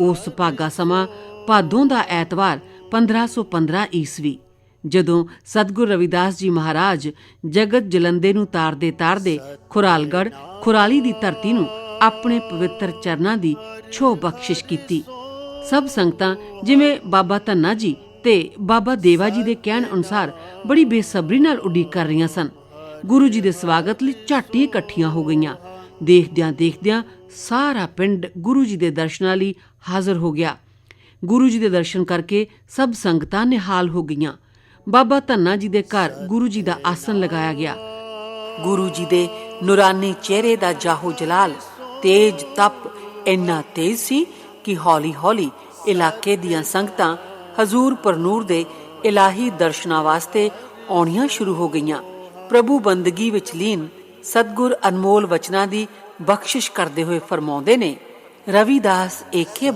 ਉਸ ਭਾਗਾ ਸਮਾਂ ਭਾਦੋਂ ਦਾ ਐਤਵਾਰ 1515 ਈਸਵੀ, ਜਦੋਂ ਸਤਗੁਰ ਰਵਿਦਾਸ ਜੀ ਮਹਾਰਾਜ ਜਗਤ ਜਲੰਦੇ ਨੂੰ ਤਾਰਦੇ ਤਾਰਦੇ ਖੁਰਾਲਗੜ ਖੁਰਾਲੀ ਦੀ ਧਰਤੀ ਨੂੰ ਆਪਣੇ ਪਵਿੱਤਰ ਚਰਨਾਂ ਦੀ ਛੋਹ ਬਖਸ਼ਿਸ਼ ਕੀਤੀ। ਸਭ ਸੰਗਤਾਂ ਜਿਵੇਂ ਬਾਬਾ ਧੰਨਾ ਜੀ ਤੇ ਬਾਬਾ ਦੇਵਾ ਜੀ ਦੇ ਕਹਿਣ ਅਨੁਸਾਰ ਬੜੀ ਬੇਸਬਰੀ ਨਾਲ ਉਡੀਕ ਕਰ ਰਹੀਆਂ ਸਨ। ਗੁਰੂ ਜੀ ਦੇ ਸਵਾਗਤ ਲਈ ਝਾਟੀ ਇਕੱਠੀਆਂ ਹੋ ਗਈਆਂ। ਦੇਖਦਿਆਂ ਦੇਖਦਿਆਂ ਸਾਰਾ ਪਿੰਡ ਗੁਰੂ ਜੀ ਦੇ ਦਰਸ਼ਨਾਂ ਲਈ ਹਾਜ਼ਰ ਹੋ ਗਿਆ। ਗੁਰੂ ਜੀ ਦੇ ਦਰਸ਼ਨ ਕਰਕੇ ਸਭ ਸੰਗਤਾਂ ਨਿਹਾਲ ਹੋ ਗਈਆਂ। ਬਾਬਾ ਧੰਨਾ ਜੀ ਦੇ ਘਰ ਗੁਰੂ ਜੀ ਦਾ ਆਸਣ ਲਗਾਇਆ ਗਿਆ। ਗੁਰੂ ਜੀ ਦੇ ਨੂਰਾਨੀ ਚਿਹਰੇ ਦਾ ਜਾਹੋ ਜਲਾਲ, ਤੇਜ ਤਪ ਇੰਨਾ ਤੇਜ਼ ਸੀ ਕਿ ਹੌਲੀ-ਹੌਲੀ ਇਲਾਕੇ ਦੀਆਂ ਸੰਗਤਾਂ ਹਜ਼ੂਰ ਪਰਨੂਰ ਦੇ ਇਲਾਹੀ ਦਰਸ਼ਨਾਂ ਵਾਸਤੇ ਆਉਣੀਆਂ ਸ਼ੁਰੂ ਹੋ ਗਈਆਂ। ਪ੍ਰਭੂ ਬੰਦਗੀ ਵਿੱਚ ਲੀਨ ਸਤਗੁਰ ਅਨਮੋਲ ਵਚਨਾਂ ਦੀ ਬਖਸ਼ਿਸ਼ ਕਰਦੇ ਹੋਏ ਫਰਮਾਉਂਦੇ ਨੇ, ਰਵਿਦਾਸ ਏਕੇ